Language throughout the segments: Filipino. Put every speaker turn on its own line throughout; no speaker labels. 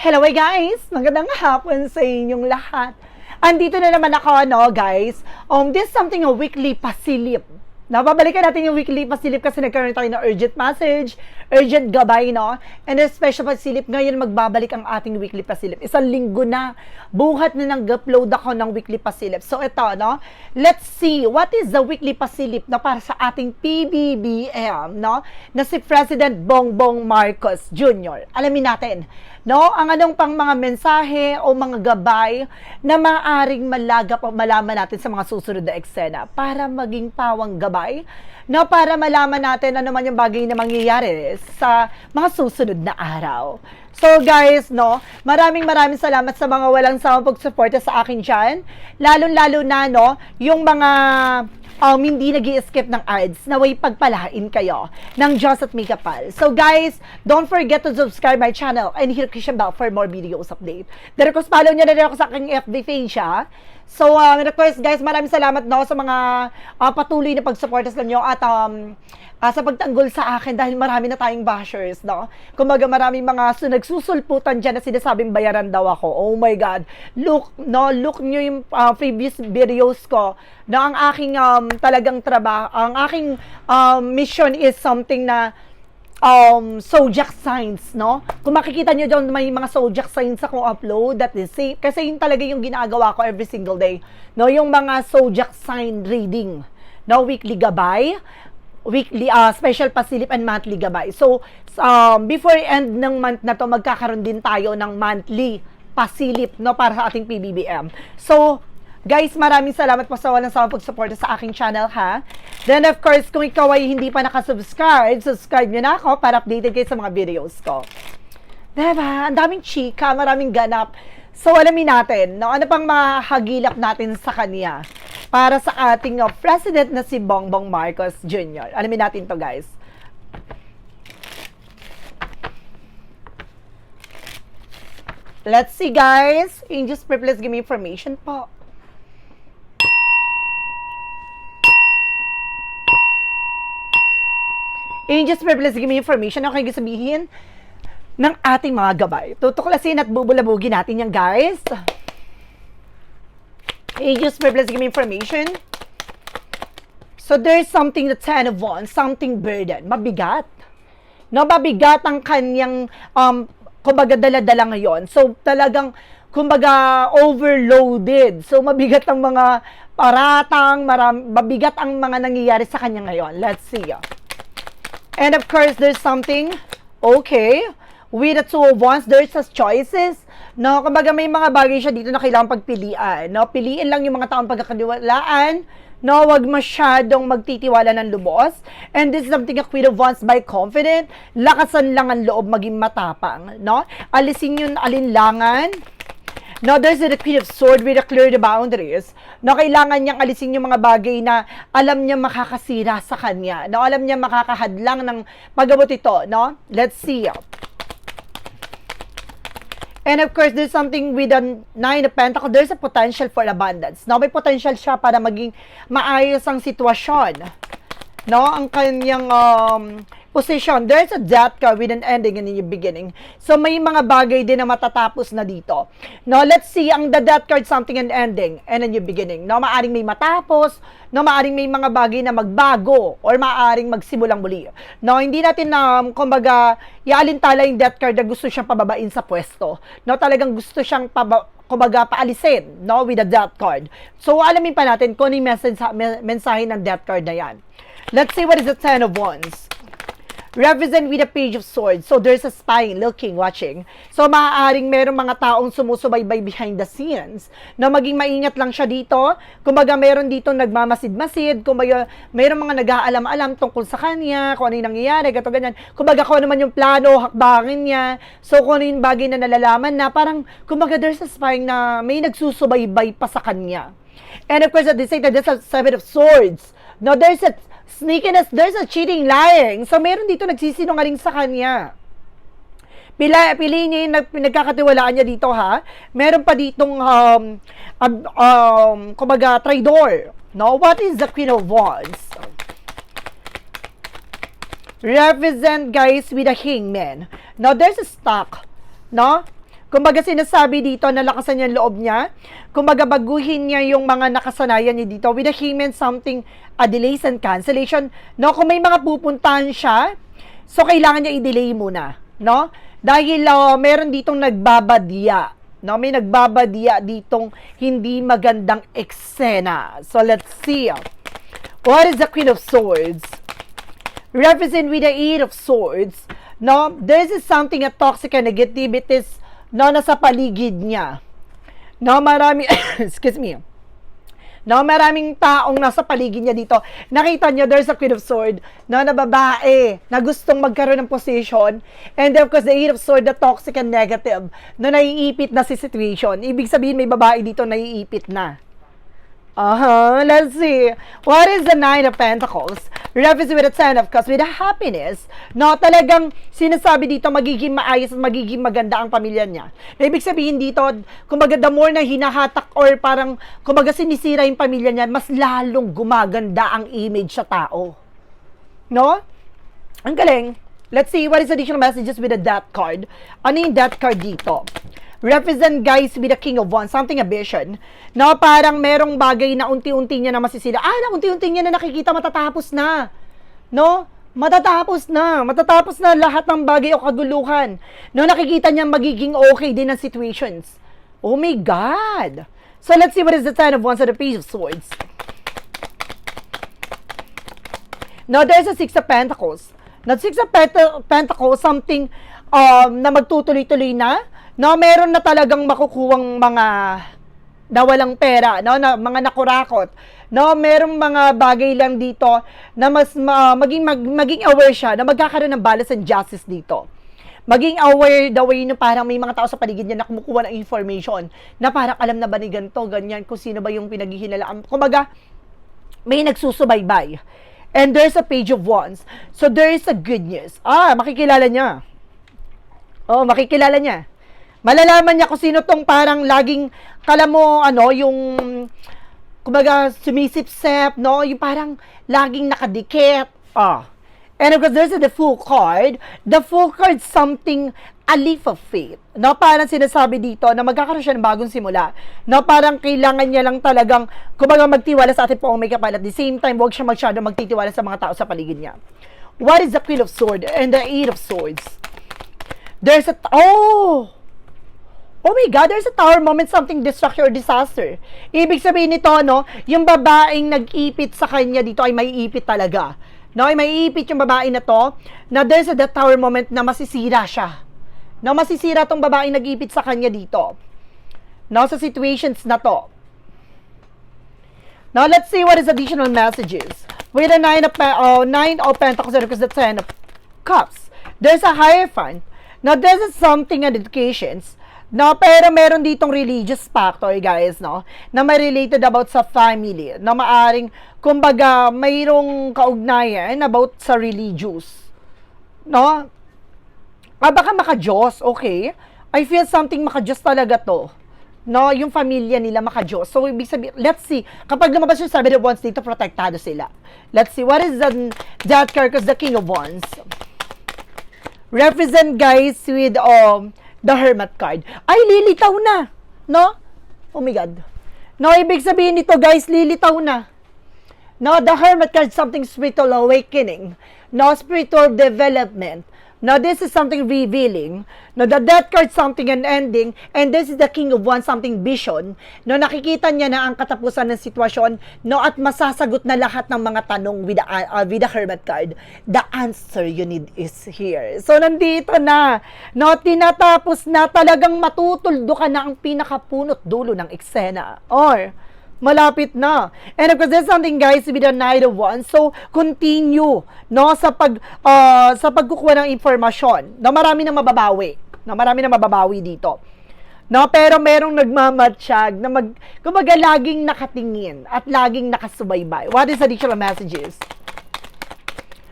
Hello guys! Magandang hapon sa inyong lahat. Andito na naman ako, no, guys. Um, this is something a weekly pasilip. Nababalikan natin yung weekly pasilip kasi nagkaroon tayo ng urgent message, urgent gabay, no? And a special pasilip, ngayon magbabalik ang ating weekly pasilip. Isang linggo na, buhat na nag-upload ako ng weekly pasilip. So ito, no? Let's see, what is the weekly pasilip na para sa ating PBBM, no? Na si President Bongbong Marcos Jr. Alamin natin, no? Ang anong pang mga mensahe o mga gabay na maaring malagap o malaman natin sa mga susunod na eksena para maging pawang gabay no para malaman natin ano man yung bagay na mangyayari sa mga susunod na araw. So guys, no, maraming maraming salamat sa mga walang sawang pagsuporta sa akin dyan. Lalo-lalo na, no, yung mga um, hindi nag skip ng ads, naway pagpalain kayo ng Diyos at Mikapal. So guys, don't forget to subscribe my channel and hit the bell for more videos update. Of course, follow nyo na rin ako sa aking FB page ha. So, um, request guys, maraming salamat no sa mga uh, patuloy na pagsuporta sa inyo at um, uh, sa pagtanggol sa akin dahil marami na tayong bashers, no? Kumbaga maraming mga so, nagsusulputan dyan na sinasabing bayaran daw ako. Oh my God. Look, no? Look nyo yung uh, previous videos ko na ang aking um, talagang trabaho, ang aking um, mission is something na um, zodiac signs, no? Kung makikita nyo doon, may mga zodiac signs akong upload that is safe. Kasi yun talaga yung ginagawa ko every single day. No? Yung mga zodiac sign reading. No? Weekly gabay weekly uh, special pasilip and monthly gabay. So, um, before end ng month na to, magkakaroon din tayo ng monthly pasilip no para sa ating PBBM. So, Guys, maraming salamat po sa walang sawang pagsuporta sa aking channel, ha? Then, of course, kung ikaw ay hindi pa nakasubscribe, subscribe nyo na ako para updated kayo sa mga videos ko. Diba? Ang daming chika, maraming ganap. So, alamin natin, no, ano pang mahagilap natin sa kanya para sa ating uh, president na si Bongbong Marcos Jr. Alamin natin to guys. Let's see guys. Angels, please give me information po. Angels, please give me information. Ano kayo sabihin ng ating mga gabay? Tutuklasin at bubulabugin natin yan guys. Angels, please give me information. So there's something the ten of wands, something burden, mabigat. No, mabigat ang kanyang um kumbaga dala-dala ngayon. So talagang kumbaga overloaded. So mabigat ang mga paratang, maram, mabigat ang mga nangyayari sa kanya ngayon. Let's see. And of course, there's something okay of wands, there's a choices. No, kumbaga may mga bagay siya dito na kailangan pagpilian. No, piliin lang yung mga taong pagkakaniwalaan. No, wag masyadong magtitiwala ng lubos. And this is something a queen of wands by confident. Lakasan lang ang loob maging matapang. No, alisin yung alinlangan. No, there's the Queen of Sword with a clear the boundaries. No, kailangan niyang alisin yung mga bagay na alam niya makakasira sa kanya. No, alam niya makakahadlang ng pagabot ito. No, let's see. And of course, there's something with the Nine of Pentacles, there's a potential for abundance. No, may potential siya para maging maayos ang sitwasyon. No, ang kanyang um, position. There's a death card with an ending and a beginning. So, may mga bagay din na matatapos na dito. No, let's see, ang the death card, something and ending and a new beginning. No, maaring may matapos, no, maaring may mga bagay na magbago or maaring magsimulang muli. No, hindi natin na, um, kumbaga, ialintala yung death card na gusto siyang pababain sa pwesto. No, talagang gusto siyang paba, kumbaga paalisin, no, with the death card. So, alamin pa natin kung ano yung message, mensahe ng death card na yan. Let's see what is the Ten of Wands represent with a page of swords. So, there's a spy looking, watching. So, maaaring merong mga taong sumusubaybay behind the scenes na maging maingat lang siya dito. Kumbaga, meron dito nagmamasid-masid. Kumbaga, merong mga nag-aalam-alam tungkol sa kanya, kung ano yung nangyayari, gato ganyan. Kumbaga, kung ano man yung plano, hakbangin niya. So, kung ano yung bagay na nalalaman na, parang, kumbaga, there's a spy na may nagsusubaybay pa sa kanya. And of course, at the same time, there's a seven of swords. Now, there's a sneakiness, there's a cheating, lying. So, meron dito nagsisinungaling sa kanya. Pila, pili niya yung nag, nagkakatiwalaan niya dito, ha? Meron pa ditong, um, um, um, kumbaga, traidor. No? What is the Queen of Wands? Represent, guys, with a hangman. Now, there's a stock, no? Kumbaga sinasabi dito na lakasan niya loob niya. Kumbaga baguhin niya yung mga nakasanayan niya dito. With a him and something, a delays and cancellation. No, kung may mga pupuntahan siya, so kailangan niya i-delay muna. No? Dahil uh, meron ditong nagbabadya. No, may nagbabadya ditong hindi magandang eksena. So let's see. What is the Queen of Swords? Represent with the Eight of Swords. No, this is something a toxic and negativities no, nasa paligid niya. No, marami, excuse me. No, maraming taong nasa paligid niya dito. Nakita niyo, there's a Queen of Sword no, na babae na gustong magkaroon ng position. And of course, the Eight of Sword, the toxic and negative, na naiipit na si situation. Ibig sabihin, may babae dito naiipit na. Uh-huh. Let's see. What is the Nine of Pentacles? Represent with the Ten of Cups with a happiness. No, talagang sinasabi dito magiging maayos at magiging maganda ang pamilya niya. Na ibig sabihin dito, kumbaga the more na hinahatak or parang kumbaga sinisira yung pamilya niya, mas lalong gumaganda ang image sa tao. No? Ang galing. Let's see what is additional messages with the death card. Ano yung death card dito? Represent guys with the king of wands, something a vision, no, parang merong bagay na unti-unti niya na masisila. Ah, na unti-unti niya na nakikita matatapos na. No? Matatapos na. Matatapos na lahat ng bagay o kaguluhan. No, nakikita niya magiging okay din ang situations. Oh my God! So let's see what is the Ten of Wands and the Page of Swords. Now, there's a Six of Pentacles. Now, Six of Pent- Pentacles, something um, na magtutuloy-tuloy na, no, meron na talagang makukuwang mga nawalang pera, no, na mga nakurakot. No, merong mga bagay lang dito na mas ma, maging mag, maging aware siya na magkakaroon ng balance and justice dito. Maging aware the way na parang may mga tao sa paligid niya na kumukuha ng information na parang alam na ba ni ganito, ganyan, kung sino ba yung pinaghihinalaan. Kumbaga, may nagsusubaybay. And there's a page of wands. So there is a good news. Ah, makikilala niya. Oh, makikilala niya malalaman niya kung sino tong parang laging, kala mo, ano, yung, kumbaga, sumisip-sep, no? Yung parang laging nakadikit. Ah. And of course, there's the full card. The full card something, a leaf of faith. No, parang sinasabi dito na magkakaroon siya ng bagong simula. No, parang kailangan niya lang talagang, kumbaga magtiwala sa ating poong may kapal. At the same time, huwag siya masyado magtitiwala sa mga tao sa paligid niya. What is the Queen of Swords and the Eight of Swords? There's a, oh! Oh my God, there's a tower moment, something destruction or disaster. Ibig sabihin nito, no, yung babaeng nag-ipit sa kanya dito ay may ipit talaga. No, ay may ipit yung babae na to, na there's a that tower moment na masisira siya. No, masisira tong babaeng nag-ipit sa kanya dito. No, sa situations na to. Now, let's see what is additional messages. With a nine of, uh, nine of pentacles because the ten of cups. There's a hierophant. Now, this is something in educations No, pero meron ditong religious factor, guys, no? Na may related about sa family. Na maaring, kumbaga, mayroong kaugnayan about sa religious. No? Ah, baka maka-Diyos, okay? I feel something maka-Diyos talaga to. No, yung pamilya nila maka-Diyos. So, ibig sabihin, let's see. Kapag lumabas yung sabi of Wands dito, protektado sila. Let's see. What is the, that character? The King of Wands. Represent, guys, with, um, the Hermit card, ay lilitaw na. No? Oh my God. No, ibig sabihin nito guys, lilitaw na. No, the Hermit card something spiritual awakening. No, spiritual development. Now, this is something revealing. Now, the death card, something an ending. And this is the king of one, something vision. No, nakikita niya na ang katapusan ng sitwasyon. No, at masasagot na lahat ng mga tanong with the, uh, with the hermit card. The answer you need is here. So, nandito na. No, tinatapos na talagang matutuldo ka na ang pinakapunot dulo ng eksena. Or, malapit na. And of course, there's something guys with the Knight of Wands. So, continue, no, sa pag, uh, sa pagkukuha ng informasyon, na marami na mababawi. Na marami na mababawi dito. No, pero merong nagmamatsyag na mag, kumbaga laging nakatingin at laging nakasubaybay. What is additional messages?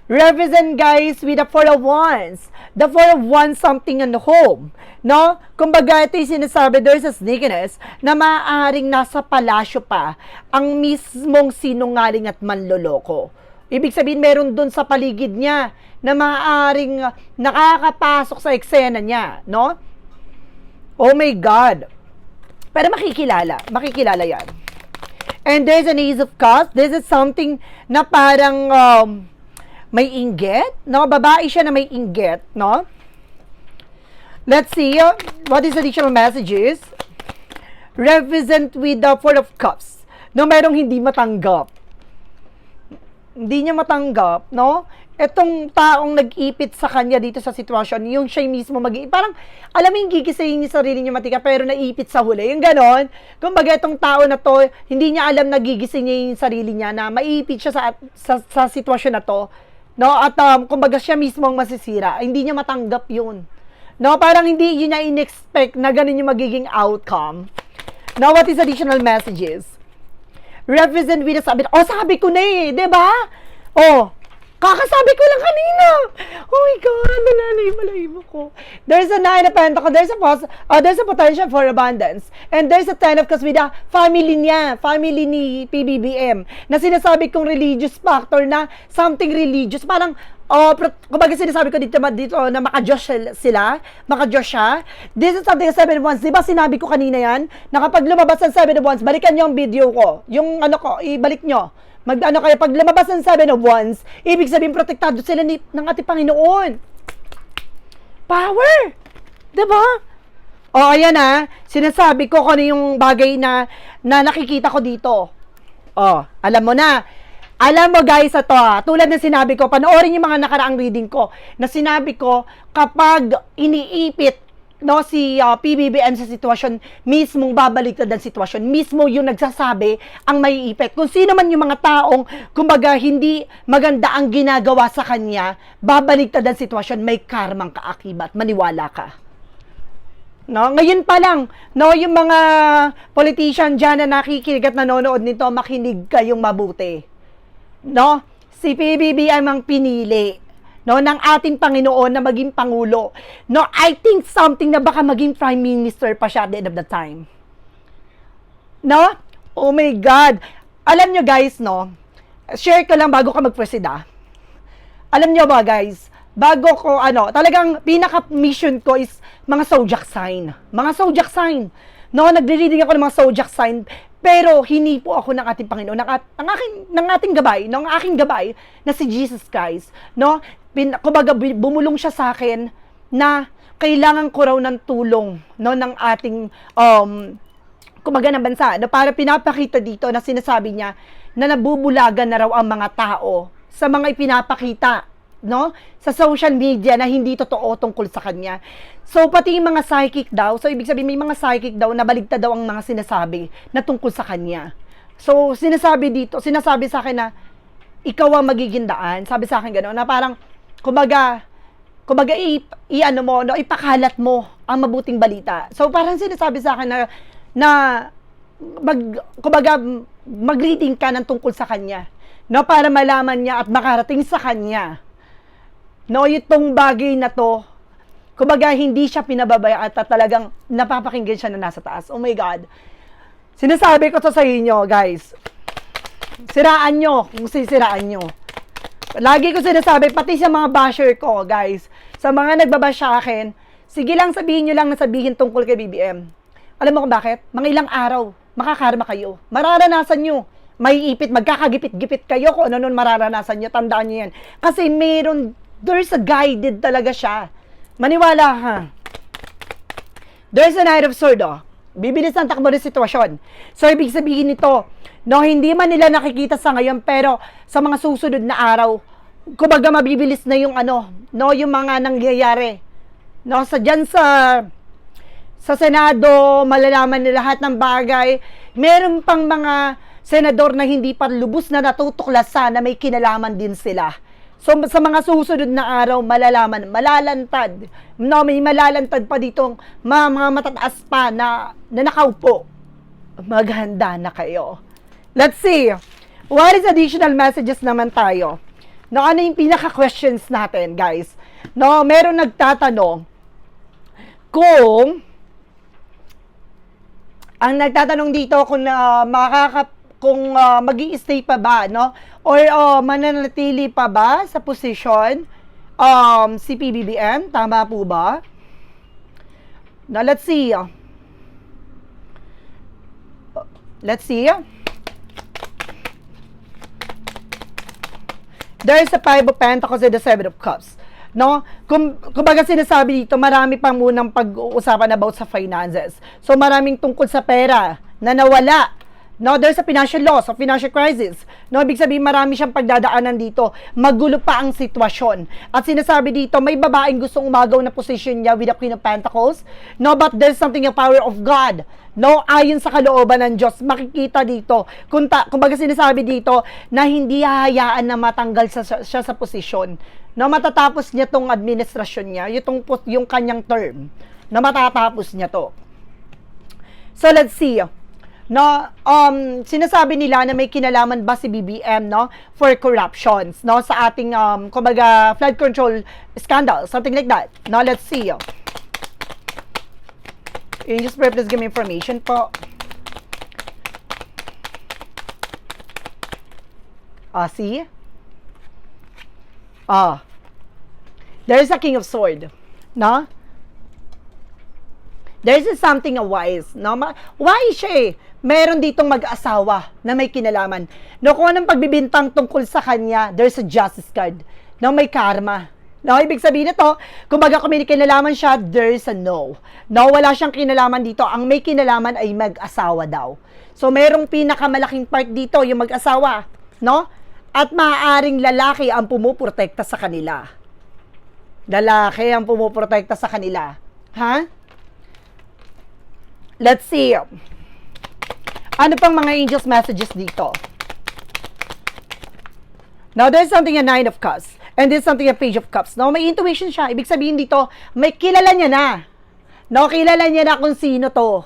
Represent guys with the Four of Wands. The Four of Wands something in the home. No? Kumbaga ito yung sinasabi, there's a sneakiness na maaaring nasa palasyo pa ang mismong sinungaling at manloloko. Ibig sabihin, meron dun sa paligid niya na maaaring nakakapasok sa eksena niya, no? Oh my God. Pero makikilala. Makikilala yan. And there's an Ace of Cups. This is something na parang um, may inggit. No? Babae siya na may inggit. No? Let's see. uh, what is additional messages? Represent with the Four of Cups. No, merong hindi matanggap. Hindi niya matanggap, no? Etong taong nag-ipit sa kanya dito sa sitwasyon, yung siya mismo mag parang, alam mo yung gigisayin niya sarili niya matika, pero naipit sa huli. Yung ganon. Kumbaga, itong tao na to, hindi niya alam na gigising niya yung sarili niya na maipit siya sa, sa, sa sitwasyon na to. No? At um, kumbaga, siya mismo ang masisira. Hindi niya matanggap yun. No? Parang hindi yun niya in-expect na ganun yung magiging outcome. Now, what is additional messages? Represent with the sabi. Oh, sabi ko na eh, 'di ba? Oh, kakasabi ko lang kanina. Oh my God, nalalay balahibo ko. There's a nine of pentacles, there's a pos- uh, there's a potential for abundance. And there's a ten of cups the family niya, family ni PBBM, na sinasabi kong religious factor na something religious. Parang, Oh, pero kumbaga sinasabi ko dito, dito na maka-Diyos sila, maka-Diyos siya. This is something 7 of Wands. Di ba sinabi ko kanina yan? Na kapag lumabas ang 7 of Wands, balikan nyo ang video ko. Yung ano ko, ibalik nyo. Mag, ano kayo, pag lumabas ang 7 of Wands, ibig sabihin protektado sila ni, ng ating Panginoon. Power! Di ba? O, ayan na. Sinasabi ko kung ano yung bagay na, na nakikita ko dito. O, alam mo na. Alam mo guys, ito ha, tulad ng sinabi ko, panoorin yung mga nakaraang reading ko, na sinabi ko, kapag iniipit no si uh, PBBM sa sitwasyon mismong babaliktad ang sitwasyon. Mismo yung nagsasabi ang maiipit kung sino man yung mga taong kumbaga hindi maganda ang ginagawa sa kanya babaliktad ang sitwasyon. May karmang kaakibat. Maniwala ka. No, ngayon pa lang, no, yung mga politician diyan na nakikinig at nanonood nito, makinig kayong mabuti. No? Si PBBM ang pinili no ng ating Panginoon na maging pangulo. No, I think something na baka maging prime minister pa siya at the end of the time. No? Oh my God. Alam nyo guys, no? Share ko lang bago ka magpresida. Alam nyo ba guys, bago ko ano, talagang pinaka-mission ko is mga zodiac sign. Mga zodiac sign. No, nagre-reading ako ng mga zodiac sign, pero hinipo ako ng ating Panginoon, ng, at, ng, aking, ng ating gabay, ng aking gabay na si Jesus Christ. No? Pin, kumbaga, bumulong siya sa akin na kailangan ko raw ng tulong no, ng ating um, kumaga ng bansa na para pinapakita dito na sinasabi niya na nabubulagan na raw ang mga tao sa mga ipinapakita no sa social media na hindi totoo tungkol sa kanya. So pati yung mga psychic daw, so ibig sabihin may mga psychic daw na baligtad daw ang mga sinasabi na tungkol sa kanya. So sinasabi dito, sinasabi sa akin na ikaw ang magiging daan. Sabi sa akin gano'n na parang kumbaga kumbaga i, i ano mo, no, ipakalat mo ang mabuting balita. So parang sinasabi sa akin na na mag kumbaga mag-reading ka ng tungkol sa kanya. No, para malaman niya at makarating sa kanya no, itong bagay na to, kumbaga hindi siya pinababaya at talagang napapakinggan siya na nasa taas. Oh my God. Sinasabi ko to sa inyo, guys. Siraan nyo kung sisiraan nyo. Lagi ko sinasabi, pati sa mga basher ko, guys, sa mga nagbabash sa akin, sige lang sabihin nyo lang na sabihin tungkol kay BBM. Alam mo kung bakit? Mga ilang araw, makakarma kayo. Mararanasan nyo may ipit, magkakagipit-gipit kayo kung ano nun mararanasan nyo. Tandaan nyo yan. Kasi meron there's a guided talaga siya. Maniwala ha. There's a Knight of Sword, oh. Bibilis ang takbo ng sitwasyon. So, ibig sabihin nito, no, hindi man nila nakikita sa ngayon, pero sa mga susunod na araw, kumbaga mabibilis na yung ano, no, yung mga nangyayari. No, sa dyan sa sa Senado, malalaman nila lahat ng bagay. Meron pang mga senador na hindi pa lubos na natutuklasan na may kinalaman din sila So, sa mga susunod na araw, malalaman, malalantad. No, may malalantad pa ditong mga, mga matataas pa na, na nakaupo. Maghanda na kayo. Let's see. What is additional messages naman tayo? No, ano yung pinaka-questions natin, guys? No, meron nagtatanong kung ang nagtatanong dito kung uh, makaka kung uh, magi stay pa ba, no? Or uh, mananatili pa ba sa posisyon um, si PBBM? Tama po ba? Now, let's see. Let's see. There is a Five of Pentacles and the Seven of Cups. No? Kung, kumbaga sinasabi dito, marami pa munang pag-uusapan about sa finances. So, maraming tungkol sa pera na nawala. No, there's a financial loss, a financial crisis. No, ibig sabihin marami siyang pagdadaanan dito. Magulo pa ang sitwasyon. At sinasabi dito, may babaeng gustong umagaw na position niya with the Queen of Pentacles. No, but there's something a power of God. No, ayon sa kalooban ng Diyos, makikita dito. Kung ta, kumbaga sinasabi dito na hindi hahayaan na matanggal sa, siya sa posisyon. No, matatapos niya tong administrasyon niya, yung, yung kanyang term. Na matatapos niya to. So let's see. No, um sinasabi nila na may kinalaman ba si BBM no for corruptions no sa ating um kumbaga flood control scandal, something like that. Now let's see. Yun just please give me information po. Ah, see? Ah. There's a king of sword. No? There's something a wise, no? Wise siya eh. Meron ditong mag-asawa na may kinalaman. No, kung anong pagbibintang tungkol sa kanya, there's a justice card. No, may karma. No, ibig sabihin nito, kung baga kung may kinalaman siya, there's a no. No, wala siyang kinalaman dito. Ang may kinalaman ay mag-asawa daw. So, merong pinakamalaking part dito, yung mag-asawa. No? At maaaring lalaki ang pumuprotekta sa kanila. Lalaki ang pumuprotekta sa kanila. Ha? Let's see. Ano pang mga angels messages dito? Now, there's something a nine of cups. And there's something a page of cups. Now, may intuition siya. Ibig sabihin dito, may kilala niya na. No, kilala niya na kung sino to.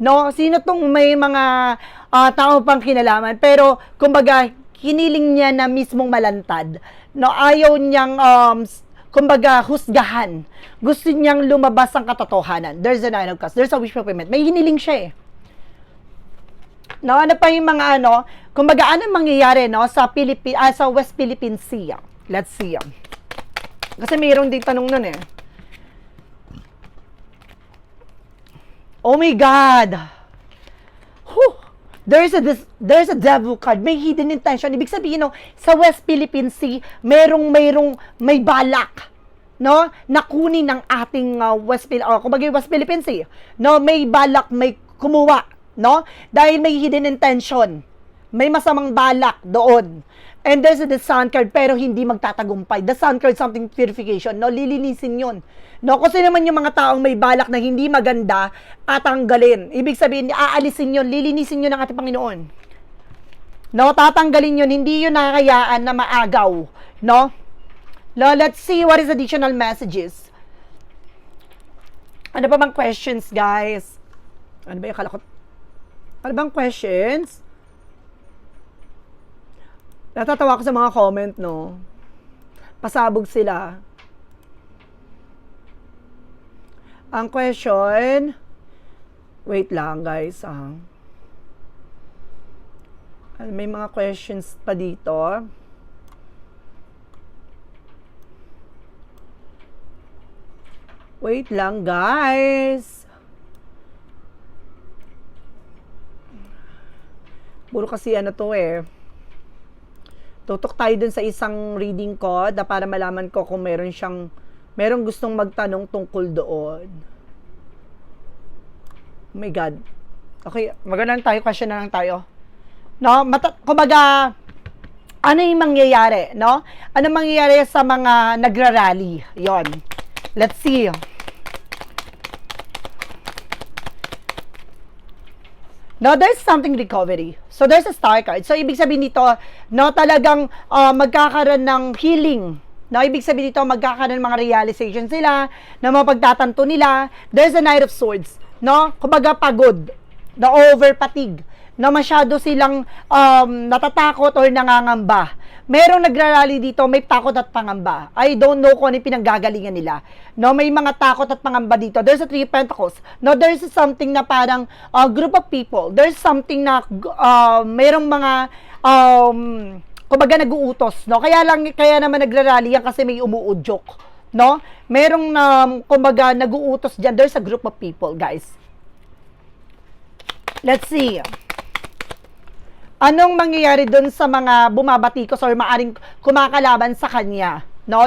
No, sino tong may mga ah, tao pang kinalaman. Pero, kumbaga, hiniling niya na mismong malantad. No, ayaw niyang, um, kumbaga, husgahan. Gusto niyang lumabas ang katotohanan. There's a nine of cups. There's a wish fulfillment. May hiniling siya eh. No, ano pa yung mga ano, kumbaga ano mangyayari no sa Philippine ah, sa West Philippine Sea. Let's see. Kasi mayroon din tanong nun eh. Oh my God! Whew! There's a this, there's a devil card. May hidden intention. Ibig sabihin no, sa West Philippine Sea, merong merong may balak no na kunin ng ating uh, West Phil oh, kumbaga yung West Philippine Sea no may balak may kumuha no? Dahil may hidden intention. May masamang balak doon. And there's the sun card pero hindi magtatagumpay. The sun card something purification. No? Lilinisin yun. No? Kasi naman yung mga taong may balak na hindi maganda at tanggalin ibig sabihin aalisin yun. Lilinisin yun ng ating Panginoon. No? Tatanggalin yun. Hindi yun nakakayaan na maagaw. No? No, let's see what is additional messages. Ano pa bang questions, guys? Ano ba yung kalakot? Ano bang questions? Natatawa ko sa mga comment, no? Pasabog sila. Ang question, wait lang, guys, ah. Ano, May mga questions pa dito. Wait lang, guys. Puro kasi ano to eh. Tutok tayo dun sa isang reading ko na para malaman ko kung meron siyang, meron gustong magtanong tungkol doon. Oh my God. Okay, magandang tayo, question na lang tayo. No, mata, kumbaga, ano yung mangyayari, no? Ano mangyayari sa mga nagrarally? Yon. Let's see. No, there's something recovery. So, there's a star card. So, ibig sabihin dito, no, talagang ah, magkakaroon ng healing. No, ibig sabihin dito, magkakaroon ng mga realization sila, na mapagtatanto nila. There's a Knight of Swords. No, kumbaga pagod. The over fatigue. Na masyado silang um, natatakot or nangangamba. Merong nagrarally dito, may takot at pangamba. I don't know kung ano yung pinanggagalingan nila. No, may mga takot at pangamba dito. There's a three pentacles. No, there's something na parang uh, group of people. There's something na uh, merong mga um, kumbaga nag-uutos, no? Kaya lang kaya naman nagrarally yan kasi may umuudyok. no? Merong, um, kumbaga, nag-uutos dyan. There's a group of people, guys. Let's see. Anong mangyayari dun sa mga bumabatikos or maaring kumakalaban sa kanya? No?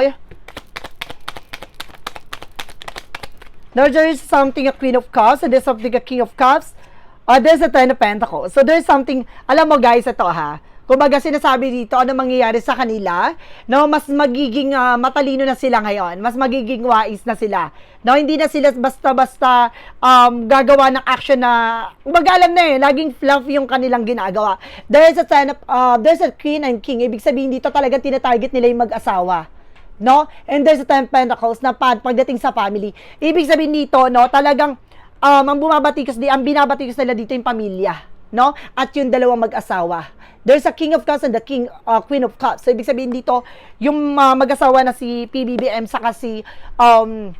There is something a Queen of Cups and there's something a King of Cups. Uh, there's a Ten of Pentacles. So, there's something, alam mo guys, ito ha. Kumbaga sinasabi dito ano mangyayari sa kanila, no, mas magiging ah, matalino na sila ngayon, mas magiging wais na sila. No, hindi na sila basta-basta um, gagawa ng action na kumbaga alam na eh, laging fluff yung kanilang ginagawa. There's a ten of, uh, there's a queen and king. Ibig sabihin dito talagang tinatarget nila yung mag-asawa no? And there's a ten pentacles na pad pagdating sa family. Ibig sabihin dito, no, talagang um, ang bumabatikos di, ang binabatikos nila dito yung pamilya, no? At yung dalawang mag-asawa. There's a king of cups and the king uh, queen of cups. So ibig sabihin dito, yung uh, mag-asawa na si PBBM saka si um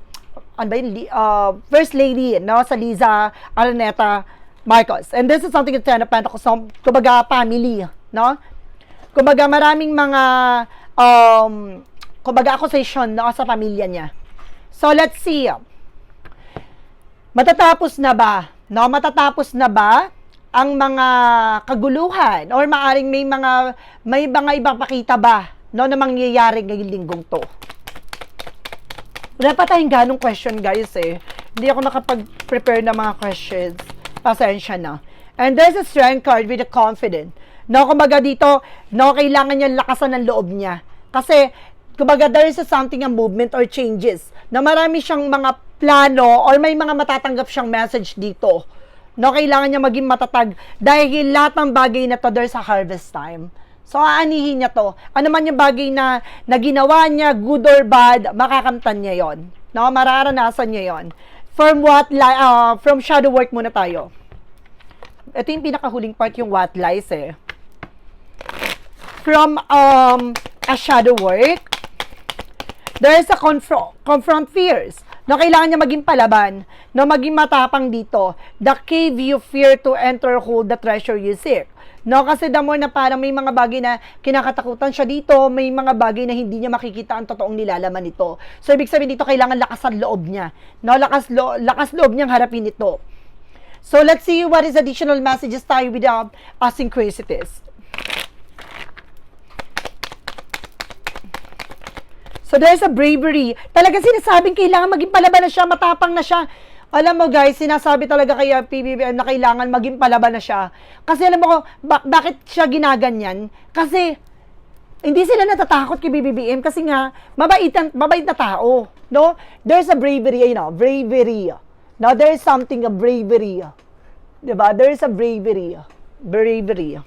ano ba yun, uh, first lady, no, sa Liza Araneta Marcos. And this is something that ten of pentacles, so, kumbaga family, no? kumbaga maraming mga um kumbaga accusation no, sa pamilya niya. So let's see. Matatapos na ba? No, matatapos na ba ang mga kaguluhan or maaring may mga may mga ibang pakita ba no na mangyayari ngayong linggong to? Wala pa tayong ganong question guys eh. Hindi ako nakapag-prepare ng mga questions. Pasensya na. And there's a strength card with a confident. No, kumbaga dito, no, kailangan niya lakasan ng loob niya. Kasi, kumbaga there is a something, a movement or changes. Na marami siyang mga plano or may mga matatanggap siyang message dito. No, kailangan niya maging matatag dahil lahat ng bagay na to, there's a harvest time. So, aanihin niya to. Ano man yung bagay na, na ginawa niya, good or bad, makakamtan niya yon. No, mararanasan niya yon. From what, li- uh, from shadow work muna tayo. Ito yung pinakahuling part, yung what lies eh. From um, a shadow work, there is a confront, confront fears. No, kailangan niya maging palaban. No, maging matapang dito. The cave you fear to enter hold the treasure you seek. No, kasi the more na parang may mga bagay na kinakatakutan siya dito, may mga bagay na hindi niya makikita ang totoong nilalaman nito. So, ibig sabihin dito, kailangan lakas ang loob niya. No, lakas, lo, lakas loob niyang harapin ito. So, let's see what is additional messages tayo with uh, uh, synchronicities. So there's a bravery. Talaga sinasabing kailangan maging palaban na siya, matapang na siya. Alam mo guys, sinasabi talaga kay uh, PBBM na kailangan maging palaban na siya. Kasi alam mo ko, ba- bakit siya ginaganyan? Kasi hindi sila natatakot kay BBBM kasi nga mabait, mabait na tao, no? There's a bravery, you know, bravery. No, there is something of bravery. 'Di ba? There is a bravery. Bravery.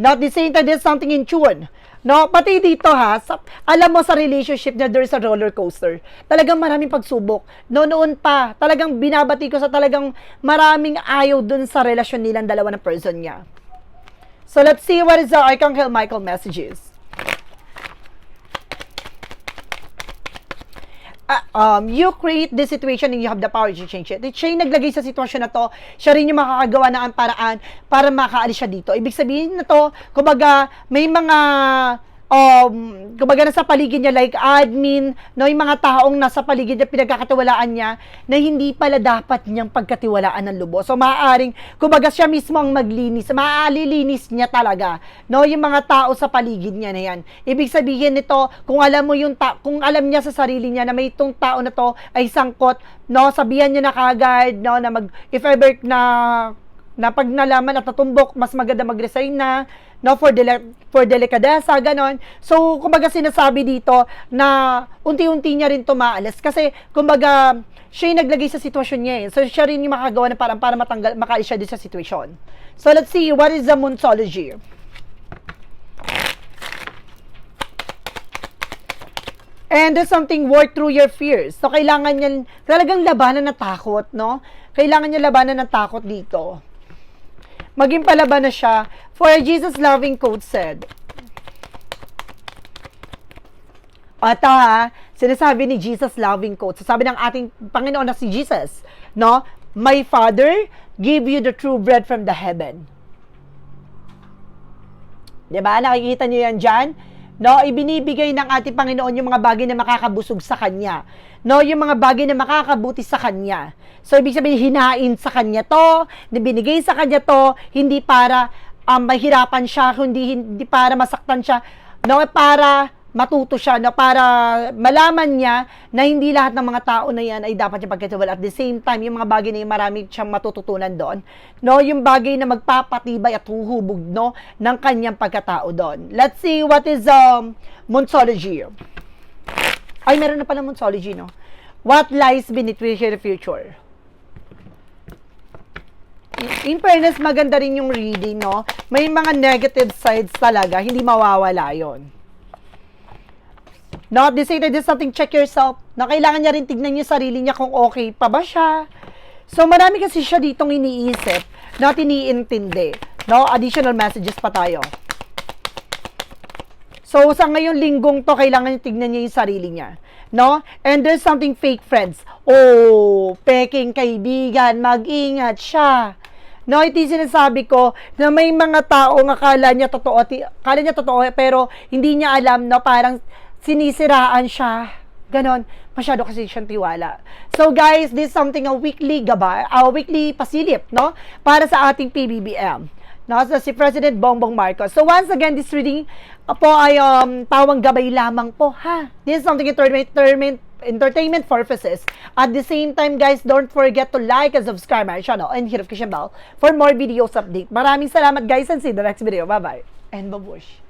Not the same time, there's something in tune. No, pati dito ha, sa, alam mo sa relationship na there's a roller coaster. Talagang maraming pagsubok. No, noon pa, talagang binabati ko sa talagang maraming ayaw dun sa relasyon nilang dalawa ng person niya. So let's see what is the Archangel Michael messages. Ah, um, you create this situation and you have the power to change it. Siya yung naglagay sa sitwasyon na to, siya rin yung makakagawa ng paraan para makaalis siya dito. Ibig sabihin na to, kumbaga, may mga um, kumbaga nasa paligid niya like admin, no, yung mga taong nasa paligid niya, pinagkakatiwalaan niya, na hindi pala dapat niyang pagkatiwalaan ng lubos. So, maaaring, kumbaga siya mismo ang maglinis, maaalilinis niya talaga, no, yung mga tao sa paligid niya na yan. Ibig sabihin nito, kung alam mo yung ta- kung alam niya sa sarili niya na may itong tao na to ay sangkot, no, sabihan niya na kagad, no, na mag, if ever na na pag nalaman at natumbok, mas maganda mag-resign na, no, for, dele- for delikadesa, ganon. So, kumbaga sinasabi dito na unti-unti niya rin tumaalis kasi, kumbaga, siya yung naglagay sa sitwasyon niya eh. So, siya rin yung makagawa ng parang para matanggal, makaalis siya din sa sitwasyon. So, let's see, what is the Moonology? And there's something work through your fears. So, kailangan niya talagang labanan ng takot, no? Kailangan niya labanan ng takot dito. Maging palaban na siya. For a Jesus-loving quote said, Ito ha, sinasabi ni Jesus loving quote. Sasabi ng ating Panginoon na si Jesus, no? My Father give you the true bread from the heaven. 'Di ba? Nakikita niyo yan dyan? No, ibinibigay ng ating Panginoon yung mga bagay na makakabusog sa kanya. No, yung mga bagay na makakabuti sa kanya. So ibig sabihin hinain sa kanya to, binigay sa kanya to, hindi para um, mahirapan siya, kundi hindi para masaktan siya, no, para matuto siya, no, para malaman niya na hindi lahat ng mga tao na yan ay dapat niya pagkatiwala. At the same time, yung mga bagay na yung marami siyang matututunan doon, no, yung bagay na magpapatibay at huhubog, no, ng kanyang pagkatao doon. Let's see what is um, Monsology. Ay, meron na pala Monsology, no? What lies beneath the future? in fairness, maganda rin yung reading, no? May mga negative sides talaga, hindi mawawala yon. Not this this something, check yourself, na kailangan niya rin tignan yung sarili niya kung okay pa ba siya. So, marami kasi siya ditong iniisip na iniintindi. No? Additional messages pa tayo. So, sa ngayon linggong to, kailangan niya tignan niya yung sarili niya. No? And there's something fake friends. Oh, peking kaibigan, mag-ingat siya. No, ito yung sinasabi ko na may mga tao ng akala niya totoo, akala niya totoo, pero hindi niya alam, no, parang sinisiraan siya. Ganon. Masyado kasi siyang tiwala. So guys, this is something a weekly gabay, a weekly pasilip, no? Para sa ating PBBM. No, so si President Bongbong Marcos. So once again, this reading uh, po ay um, tawang gabay lamang po, ha? This is something entertainment, entertainment, entertainment purposes. At the same time, guys, don't forget to like and subscribe my channel and hit the bell for more videos update. Maraming salamat, guys, and see the next video. Bye-bye. And babush.